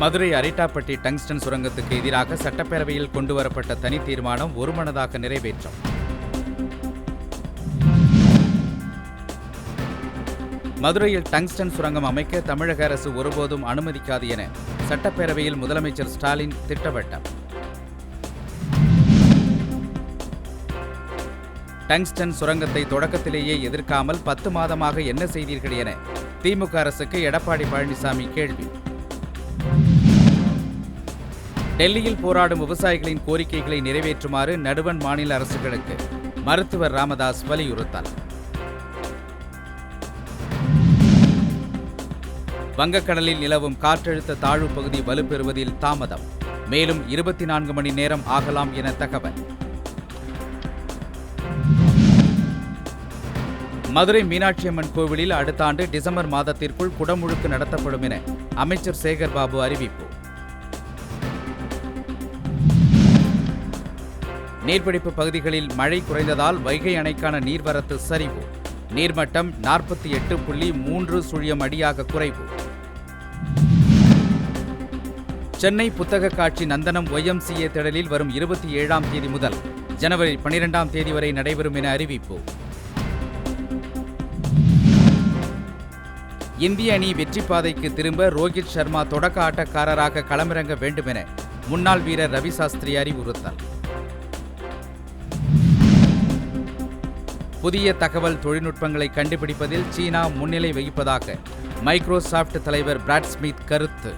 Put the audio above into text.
Madurai Arittapatti tungsten சுரங்கத்துக்கு எதிராக சட்டப்பேரவையில் கொண்டுவரப்பட்ட தனி தீர்மானம் ஒருமனதாக நிறைவேற்றம். மதுரையில் டங்ஸ்டன் சுரங்கம் அமைக்க தமிழக அரசு ஒருபோதும் அனுமதிக்காது என சட்டப்பேரவையில் முதலமைச்சர் ஸ்டாலின் திட்டவட்டம். டங்ஸ்டன் சுரங்கத்தை தொடக்கத்திலேயே எதிர்க்காமல் பத்து மாதமாக என்ன செய்தீர்கள் என திமுக அரசுக்கு எடப்பாடி பழனிசாமி கேள்வி. டெல்லியில் போராடும் விவசாயிகளின் கோரிக்கைகளை நிறைவேற்றுமாறு நடுவண் மாநில அரசுகளுக்கு மருத்துவர் ராமதாஸ் வலியுறுத்தல். வங்கக்கடலில் நிலவும் காற்றழுத்த தாழ்வு பகுதி வலுப்பெறுவதில் தாமதம். மேலும் இருபத்தி நான்கு மணி நேரம் ஆகலாம் என தகவல். மதுரை மீனாட்சி அம்மன் கோவிலில் அடுத்த ஆண்டு டிசம்பர் மாதத்திற்குள் குடமுழுக்கு நடத்தப்படும் என அமைச்சர் சேகர் பாபு அறிவிப்பு. நீர்பிடிப்பு பகுதிகளில் மழை குறைந்ததால் வைகை அணைக்கான நீர்வரத்து சரிவு. நீர்மட்டம் நாற்பத்தி எட்டு புள்ளி மூன்று சுழியம் அடியாக குறைவு. சென்னை புத்தக காட்சி நந்தனம் ஒய்எம்சிஏ திடலில் வரும் இருபத்தி ஏழாம் தேதி முதல் ஜனவரி பனிரெண்டாம் தேதி வரை நடைபெறும் என அறிவிப்பு. இந்திய அணி வெற்றி பாதைக்கு திரும்ப ரோஹித் சர்மா தொடக்க ஆட்டக்காரராக களமிறங்க வேண்டும் என முன்னாள் வீரர் ரவி சாஸ்திரி அறிவுறுத்தல். புதிய தகவல் தொழில்நுட்பங்களை கண்டுபிடிப்பதில் சீனா முன்னிலை வகிப்பதாக மைக்ரோசாஃப்ட் தலைவர் பிராட் ஸ்மித் கருத்து.